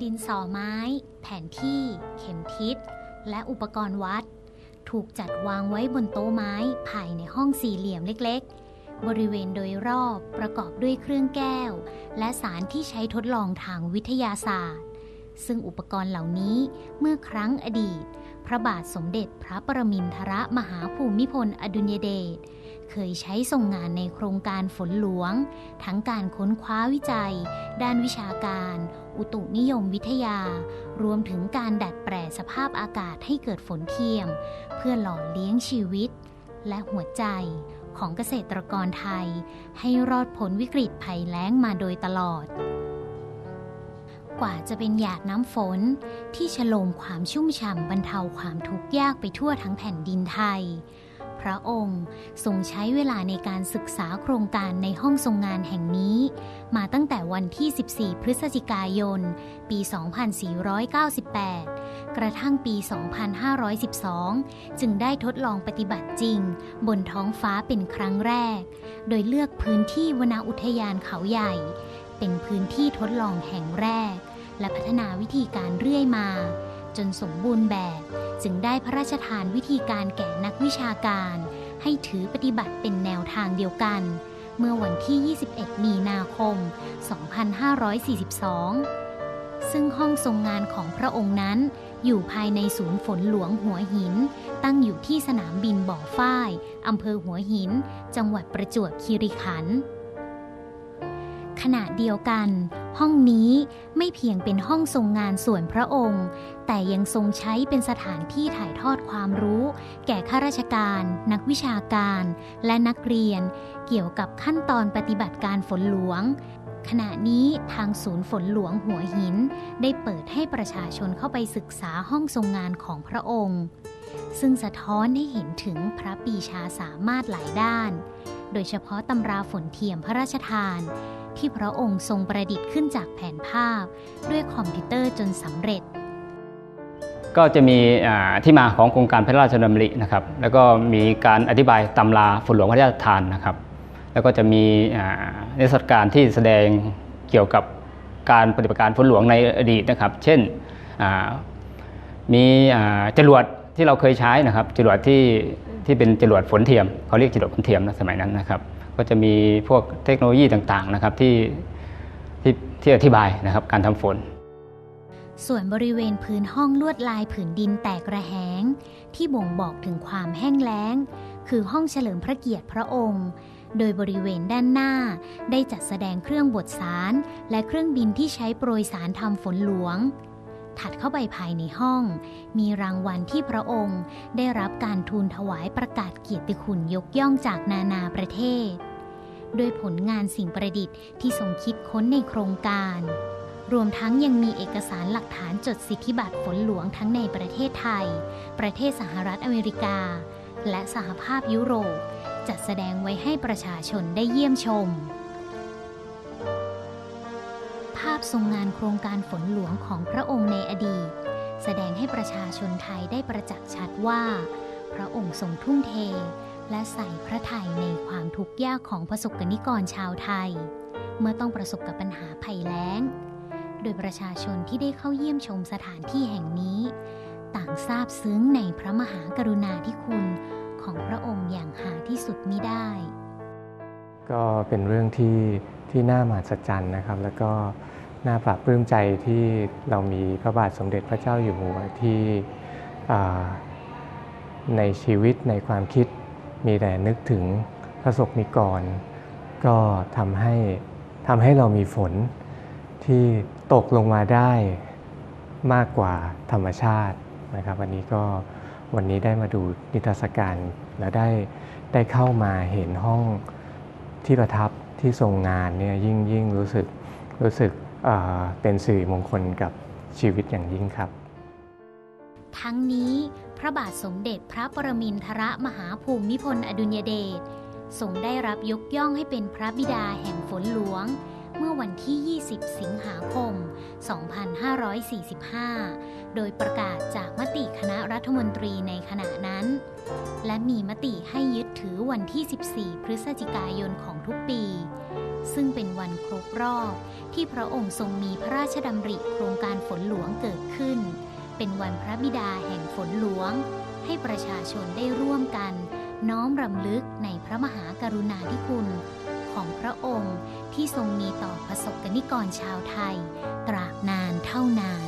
ดินสอไม้ แผนที่ เข็มทิศ และอุปกรณ์วัด ถูกจัดวางไว้บนโต๊ะไม้ภายในห้องสี่เหลี่ยมเล็กๆ บริเวณโดยรอบประกอบด้วยเครื่องแก้ว และสารที่ใช้ทดลองทางวิทยาศาสตร์ ซึ่งอุปกรณ์เหล่านี้เมื่อครั้งอดีต พระบาทสมเด็จพระประมินทรมหาภูมิพลอดุลยเดชเคยใช้ส่งงานในโครงการฝนหลวง ทั้งการค้นคว้าวิจัย ด้านวิชาการ อุตุนิยมวิทยา รวมถึงการดัดแปลสภาพอากาศให้เกิดฝนเทียม เพื่อหล่อเลี้ยงชีวิต และหัวใจของเกษตรกรไทย ให้รอดพ้นวิกฤตภัยแล้งมาโดยตลอด กว่าจะเป็นหยาดน้ำฝน ที่ฉโลมความชุ่มฉ่ำบรรเทาความทุกข์ยากไปทั่วทั้งแผ่นดินไทย พระองค์ทรงใช้เวลาในการศึกษาโครงการในห้องทรงงานแห่งนี้ มาตั้งแต่วันที่ 14 พฤศจิกายน ปี 2498 กระทั่งปี 2512 จึงได้ทดลองปฏิบัติจริง บนท้องฟ้าเป็นครั้งแรก โดยเลือกพื้นที่วนาอุทยานเขาใหญ่เป็นพื้นที่ทดลองแห่งแรก และพัฒนาวิธีการเรื่อยมา จนสมบูรณ์แบบ จึงได้พระราชทานวิธีการแก่นักวิชาการ ให้ถือปฏิบัติเป็นแนวทางเดียวกัน เมื่อวันที่ 21 มีนาคม 2542 ซึ่งห้องทรงงานของพระองค์นั้น อยู่ภายในศูนย์ฝนหลวงหัวหิน ตั้งอยู่ที่สนามบินบ่อฝ้ายอำเภอหัวหิน จังหวัดประจวบคีรีขันธ์ ขณะเดียวกัน ห้องนี้ไม่เพียงเป็นห้องทรงงานส่วนพระองค์ แต่ยังทรงใช้เป็นสถานที่ถ่ายทอดความรู้ แก่ข้าราชการ นักวิชาการ และนักเรียน เกี่ยวกับขั้นตอนปฏิบัติการฝนหลวง ขณะนี้ทางศูนย์ฝนหลวงหัวหิน ได้เปิดให้ประชาชนเข้าไปศึกษาห้องทรงงานของพระองค์ ซึ่งสะท้อนให้เห็นถึงพระปีชาสามารถหลายด้าน โดยเฉพาะตำราฝนเทียมพระราชทาน ที่พระองค์ทรงประดิษฐ์ขึ้นจากแผนภาพ ด้วยคอมพิวเตอร์จนสำเร็จ ก็จะมีที่มาของโครงการพระราชดำรินะครับ แล้วก็มีการอธิบายตำราฝนหลวงพระราชทานนะครับ แล้วก็จะมีนิทรรศการที่แสดงเกี่ยวกับการปฏิบัติการฝนหลวงในอดีตนะครับ เช่นมีจรวดที่เราเคยใช้นะครับจรวดที่ ที่เป็นจรวดฝนเทียมเขาเรียกจรวดฝนเทียมนะสมัยนั้นนะครับ ก็จะมีพวกเทคโนโลยีต่างๆนะครับที่ที่ที่อธิบายนะครับการทำฝน ส่วนบริเวณพื้นห้องลวดลายผืนดินแตกระแหง ที่บ่งบอกถึงความแห้งแล้ง คือห้องเฉลิมพระเกียรติพระองค์ โดยบริเวณด้านหน้า ได้จัดแสดงเครื่องบดสารและเครื่องบินที่ใช้โปรยสารทำฝนหลวง ถัดเข้าไปภายในห้อง มีรางวัลที่พระองค์ได้รับการทูลถวายประกาศเกียรติคุณยกย่องจากนานาประเทศโดยผลงานสิ่งประดิษฐ์ที่ทรงคิดค้นในโครงการ รวมทั้งยังมีเอกสารหลักฐานจดสิทธิบัตรฝนหลวงทั้งในประเทศไทย ประเทศสหรัฐอเมริกา และสหภาพยุโรป จัดแสดงไว้ให้ประชาชนได้เยี่ยมชม ภาพทรงงานโครงการฝนหลวงของพระองค์ในอดีต แสดงให้ประชาชนไทยได้ประจักษ์ชัดว่า พระองค์ทรงทุ่มเท และใส่พระทัยในความทุกข์ยากของประสบกนิกรชาวไทย เมื่อต้องประสบกับปัญหาภัยแล้ง โดยประชาชนที่ได้เข้าเยี่ยมชมสถานที่แห่งนี้ ต่างซาบซึ้งในพระมหากรุณาธิคุณของพระองค์อย่างหาที่สุดมิได้ ก็เป็นเรื่องที่ที่น่ามหัศจรรย์นะครับ แล้วก็น่าปรับปลื้มใจที่เรามีพระบาทสมเด็จพระเจ้าอยู่หัวที่ในชีวิตในความคิดมีแต่นึกถึงพระสกนิกร ก็ทำให้ทำให้เรามีฝนที่ตกลงมาได้มากกว่าธรรมชาตินะครับวันนี้ก็วันนี้ได้มาดูนิทรรศการแล้วได้ได้เข้ามาเห็นห้อง ที่ประทับที่ทรงงานเนี่ยยิ่งยิ่งรู้สึกรู้สึกเเป็นสื่อมงคลกับชีวิตอย่างยิ่งครับ ทั้งนี้พระบาทสมเด็จพระปรมินทรมหาภูมิพลอดุลยเดชทรงได้รับยกย่องให้เป็นพระบิดาแห่งฝนหลวง เมื่อวันที่ 20 สิงหาคม 2545 โดยประกาศจากมติคณะรัฐมนตรีในขณะนั้น และมีมติให้ยึดถือวันที่ 14 พฤศจิกายนของทุกปี ซึ่งเป็นวันครบรอบที่พระองค์ทรงมีพระราชดำริโครงการฝนหลวงเกิดขึ้น เป็นวันพระบิดาแห่งฝนหลวง ให้ประชาชนได้ร่วมกัน น้อมรำลึกในพระมหากรุณาธิคุณของพระองค์ ที่ทรงมีต่อประสบกนิกรชาวไทย ตราบนานเท่านาน